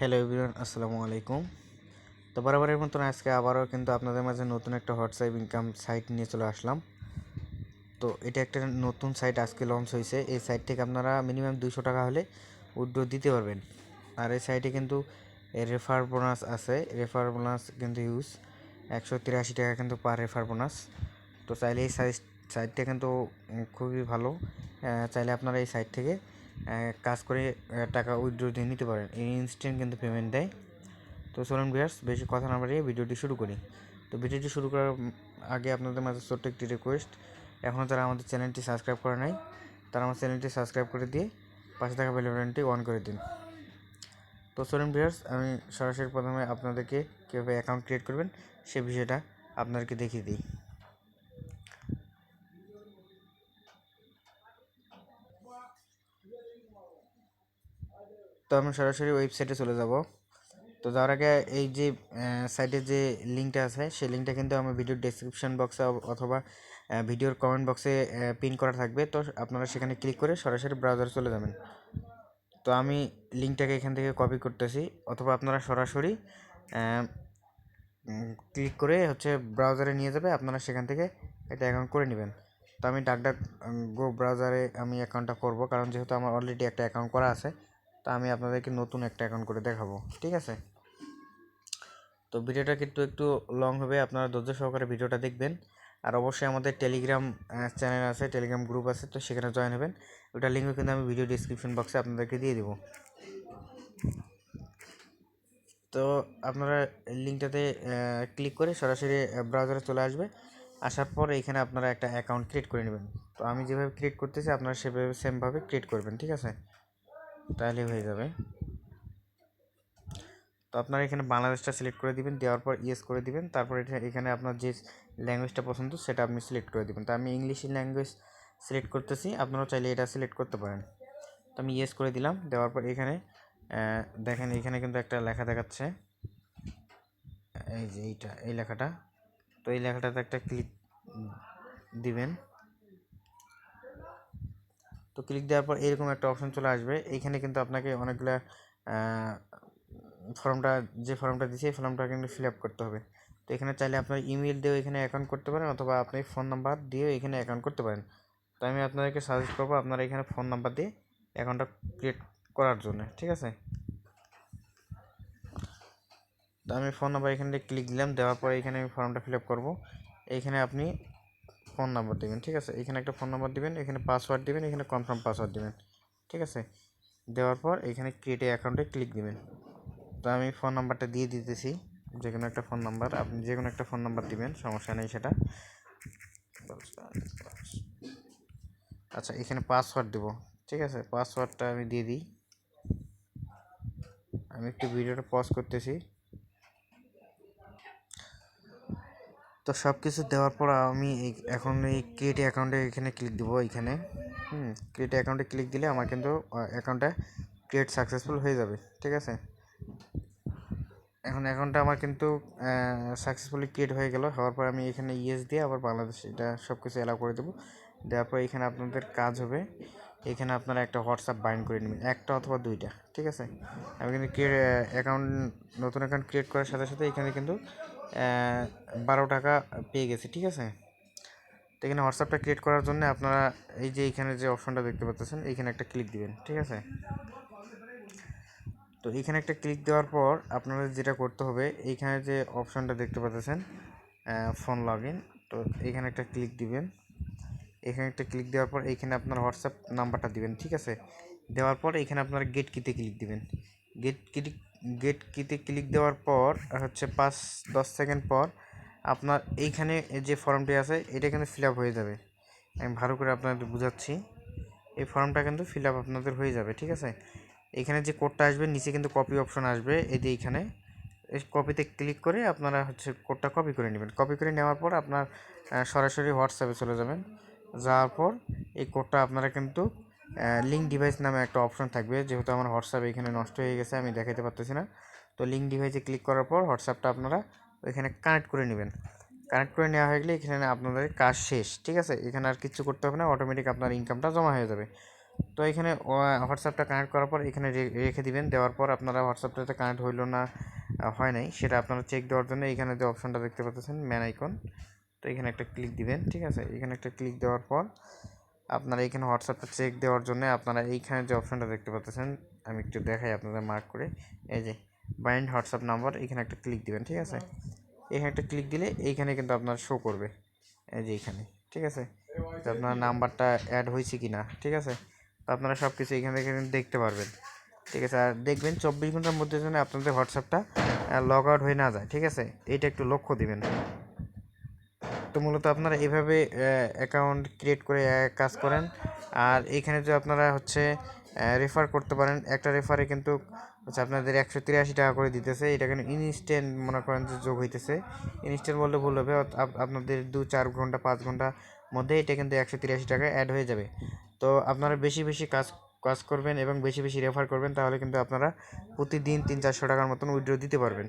Hello everyone, আসসালামু আলাইকুম। তো বরাবরের মতন আজকে আবারও কিন্তু আপনাদের মাঝে নতুন একটা হোয়াটসঅ্যাপ ইনকাম সাইট নিয়ে চলে আসলাম। তো এটা একটা নতুন সাইট আজকে লঞ্চ হয়েছে। এই সাইট থেকে আপনারা মিনিমাম দুশো টাকা হলে উইড্রো দিতে পারবেন। আর এই সাইটে কিন্তু রেফার বোনাস আছে। রেফার বোনাস কিন্তু ইউজ একশো তিরাশি টাকা কিন্তু পার রেফার বোনাস তো চাইলে এই সাইট সাইটটা কিন্তু খুবই ভালো। চাইলে আপনারা এই সাইট থেকে কাজ করে টাকা উইথড্র দিয়ে নিতে পারেন। এই ইনস্ট্যান্ট কিন্তু পেমেন্ট দেয়। তো চলুন ভিউয়ার্স বেশি কথা না বাড়িয়ে ভিডিওটি শুরু করি। তো ভিডিওটি শুরু করার আগে আপনাদের মাঝে ছোট্ট একটি রিকোয়েস্ট এখনও যারা আমাদের চ্যানেলটি সাবস্ক্রাইব করে নাই, তারা আমার চ্যানেলটি সাবস্ক্রাইব করে দিয়ে পাশে থাকা বেল বাটনটি অন করে দিন। তো চলুন ভিউয়ার্স আমি সরাসরি প্রথমে আপনাদেরকে কীভাবে অ্যাকাউন্ট ক্রিয়েট করবেন, সে বিষয়টা আপনাদেরকে দেখিয়ে দিই। তো আমি সরাসরি ওয়েবসাইটে চলে যাব। তো যাওয়ার আগে এই যে সাইটের যে লিঙ্কটা আছে, সেই লিঙ্কটা কিন্তু আমার ভিডিওর ডেসক্রিপশন বক্সে অথবা ভিডিওর কমেন্ট বক্সে পিন করা থাকবে। তো আপনারা সেখানে ক্লিক করে সরাসরি ব্রাউজারে চলে যাবেন। তো আমি লিঙ্কটাকে এখান থেকে কপি করতেছি। অথবা আপনারা সরাসরি ক্লিক করে হচ্ছে ব্রাউজারে নিয়ে যাবে। আপনারা সেখান থেকে এটা অ্যাকাউন্ট করে নেবেন। তো আমি ডাক ডাক গো ব্রাউজারে আমি অ্যাকাউন্টটা করব। কারণ যেহেতু আমার অলরেডি একটা অ্যাকাউন্ট করা আছে তা আমি আপনাদেরকে নতুন একটা অ্যাকাউন্ট করে দেখাবো, ঠিক আছে? তো ভিডিওটা কিন্তু একটু লং হবে, আপনারা ধৈর্য সহকারে ভিডিওটা দেখবেন। আর অবশ্যই আমাদের টেলিগ্রাম চ্যানেল আছে টেলিগ্রাম গ্রুপ আছে, তো সেখানে জয়েন হবেন। ওটা লিঙ্কও কিন্তু আমি ভিডিও ডিসক্রিপশন বক্সে আপনাদেরকে দিয়ে দেবো। তো আপনারা লিঙ্কটাতে ক্লিক করে সরাসরি ব্রাউজারে চলে আসবে। আসার পর এখানে আপনারা একটা অ্যাকাউন্ট ক্রিয়েট করে নেবেন। তো আমি যেভাবে ক্রিয়েট করতেছি, আপনারা সেভাবে সেমভাবে ক্রিয়েট করবেন, ঠিক আছে? তাহলে হয়ে যাবে। তো আপনারা এখানে বাংলাদেশটা সিলেক্ট করে দিবেন, দেওয়ার পর ইয়েস করে দিবেন, তারপর এখানে আপনার যে ল্যাঙ্গুয়েজটা পছন্দ সেটা আপনি সিলেক্ট করে দিবেন। তো আমি ইংলিশ ল্যাঙ্গুয়েজ সিলেক্ট করতেছি আপনারাও চাইলে এটা সিলেক্ট করতে পারেন। তো আমি ইয়েস করে দিলাম, দেওয়ার পর এখানে দেখেন এখানে কিন্তু একটা লেখা দেখাচ্ছে। এই যে এইটা, এই লেখাটা, তো এই লেখাটাতে একটা ক্লিক দিবেন। তো ক্লিক দেওয়ার পর এরকম একটা অপশন চলে আসবে। এইখানে কিন্তু আপনাকে অনেকগুলা ফর্মটা যে ফর্মটা দিয়েছে এই ফর্মটা কিন্তু ফিল আপ করতে হবে। তো এখানে চাইলে আপনার ইমেল দিয়েও এখানে অ্যাকাউন্ট করতে পারেন অথবা আপনি ফোন নাম্বার দিয়েও এখানে অ্যাকাউন্ট করতে পারেন। তো আমি আপনাদেরকে সাজেস্ট করব আপনারা এখানে ফোন নাম্বার দিয়ে অ্যাকাউন্টটা ক্রিয়েট করার জন্য, ঠিক আছে? তো আমি ফোন নাম্বার এখানে ক্লিক দিলাম, দেওয়ার পরে এখানে আমি ফর্মটা ফিল আপ করব। এইখানে আপনি ফোন নাম্বার দেবেন, ঠিক আছে? এখানে একটা ফোন নাম্বার দিবেন, এখানে পাসওয়ার্ড দেবেন, এখানে কনফার্ম পাসওয়ার্ড দেবেন, ঠিক আছে? দেওয়ার পর এখানে ক্রিয়েট অ্যাকাউন্টে ক্লিক দিবেন। তো আমি ফোন নাম্বারটা দিয়ে দিতেছি, যে কোনো একটা ফোন নাম্বার আপনি যে কোনো একটা ফোন নাম্বার দিবেন, সমস্যা নেই সেটা। আচ্ছা এখানে পাসওয়ার্ড দেবো, ঠিক আছে? পাসওয়ার্ডটা আমি দিয়ে দিই। আমি একটু ভিডিওটা পজ করতেছি। তো সব কিছু দেওয়ার পর আমি এখন এই ক্রিয়েট অ্যাকাউন্টে এখানে ক্লিক দেবো এখানে হুম ক্রিয়েট অ্যাকাউন্টে ক্লিক দিলে আমার কিন্তু অ্যাকাউন্টটা ক্রিয়েট সাকসেসফুল হয়ে যাবে, ঠিক আছে? এখন অ্যাকাউন্টটা আমার কিন্তু সাকসেসফুলি ক্রিয়েট হয়ে গেল, হওয়ার পর আমি এখানে ইয়েস দিয়ে আবার বাংলাদেশ এটা সব কিছু অ্যালাউ করে দেবো। দেওয়ার পর এখানে আপনাদের কাজ হবে, এখানে আপনারা একটা হোয়াটসঅ্যাপ বাইন্ড করে নেবেন, একটা অথবা দুইটা, ঠিক আছে? আমি কিন্তু ক্রিয়েট অ্যাকাউন্ট নতুন অ্যাকাউন্ট ক্রিয়েট করার সাথে সাথে এখানে কিন্তু বারো টাকা পেয়ে গেছি, ঠিক আছে? তো এখানে হোয়াটসঅ্যাপটা ক্রিয়েট করার জন্য আপনারা এই যে এখানে যে অপশনটা দেখতে পাচ্ছেন, এইখানে একটা ক্লিক দিবেন, ঠিক আছে? তো এখানে একটা ক্লিক দেওয়ার পর আপনাদের যেটা করতে হবে, এইখানে যে অপশনটা দেখতে পাচ্ছেন ফোন লগ তো এখানে একটা ক্লিক দিবেন। এখানে একটা ক্লিক দেওয়ার পর এইখানে আপনার হোয়াটসঅ্যাপ নাম্বারটা দিবেন, ঠিক আছে? দেওয়ার পর এখানে আপনারা গেট কিতে ক্লিক দিবেন। গেট ক্লিক গেট কিতে ক্লিক দেওয়ার পর হচ্ছে পাঁচ, দশ সেকেন্ড পর, আপনার এইখানে যে ফর্মটি আছে, এটা কিন্তু ফিল হয়ে যাবে। আমি ভালো করে আপনাদের বুঝাচ্ছি। এই ফর্মটা কিন্তু ফিল আপ আপনাদের হয়ে যাবে, ঠিক আছে? এখানে যে কোডটা আসবে, নিচে কিন্তু কপি অপশন আসবে যে এইখানে। এই কপিতে ক্লিক করে আপনারা হচ্ছে কোডটা কপি করে নেবেন। কপি করে নেওয়ার পর আপনার সরাসরি হোয়াটসঅ্যাপে চলে যাবেন। যাওয়ার পর এই কোডটা আপনারা কিন্তু লিঙ্ক ডিভাইস নামে একটা অপশন থাকবে, যেহেতু আমার হোয়াটসঅ্যাপ এখানে নষ্ট হয়ে গেছে, আমি দেখাতে পারতেছি না। তো লিঙ্ক ডিভাইসে ক্লিক করার পর হোয়াটসঅ্যাপটা আপনারা এখানে কানেক্ট করে নেবেন। কানেক্ট করে নেওয়া হয়ে গেলে এখানে আপনাদের কাজ শেষ, ঠিক আছে? এখানে আর কিছু করতে হবে না অটোমেটিক আপনার ইনকামটা জমা হয়ে যাবে। তো এখানে হোয়াটসঅ্যাপটা কানেক্ট করার পর এখানে রেখে দিবেন, দেওয়ার পর আপনারা হোয়াটসঅ্যাপটাতে কানেক্ট হইল না হয় নাই, সেটা আপনারা চেক দেওয়ার জন্য এখানে যে অপশনটা দেখতে পাচ্ছেন ম্যান আইকন তো এখানে একটা ক্লিক দিবেন, ঠিক আছে? এখানে একটা ক্লিক দেওয়ার পর আপনারা এখানে হোয়াটসঅ্যাপটা চেক দেওয়ার জন্য আপনারা এইখানে যে অপশনটা দেখতে পাচ্ছেন, আমি একটু দেখাই আপনাদের মার্ক করে। এই যে বাইন্ড হোয়াটসঅ্যাপ নাম্বার এখানে একটা ক্লিক দিবেন, ঠিক আছে? এখানে একটা ক্লিক দিলে এইখানে কিন্তু আপনার শো করবে। এই যে এইখানে, ঠিক আছে? তো আপনার নাম্বারটা অ্যাড হয়েছে কি না ঠিক আছে? তো আপনারা সব কিছু এখান থেকে দেখতে পারবেন, ঠিক আছে? আর দেখবেন চব্বিশ ঘণ্টার মধ্যে যেন আপনাদের হোয়াটসঅ্যাপটা লগ আউট হয়ে না যায়, ঠিক আছে? এইটা একটু লক্ষ্য দিবেন। তো মূলত আপনারা এভাবে অ্যাকাউন্ট ক্রিয়েট করে কাজ করেন। আর এইখানে যে আপনারা হচ্ছে রেফার করতে পারেন, একটা রেফারে কিন্তু হচ্ছে আপনাদের একশো তিরাশি টাকা করে দিতেছে। এটা কিন্তু ইনস্ট্যান্ট মনে করেন যে যোগ হইতেছে। ইনস্ট্যান্ট বললে ভুল হবে আপনাদের দু, চার ঘণ্টা, পাঁচ ঘণ্টা মধ্যে এটা কিন্তু একশো তিরাশি টাকা অ্যাড হয়ে যাবে। তো আপনারা বেশি বেশি কাজ কাজ করবেন এবং বেশি বেশি রেফার করবেন, তাহলে কিন্তু আপনারা প্রতিদিন তিন, চারশো টাকার মতন উইড্রো দিতে পারবেন।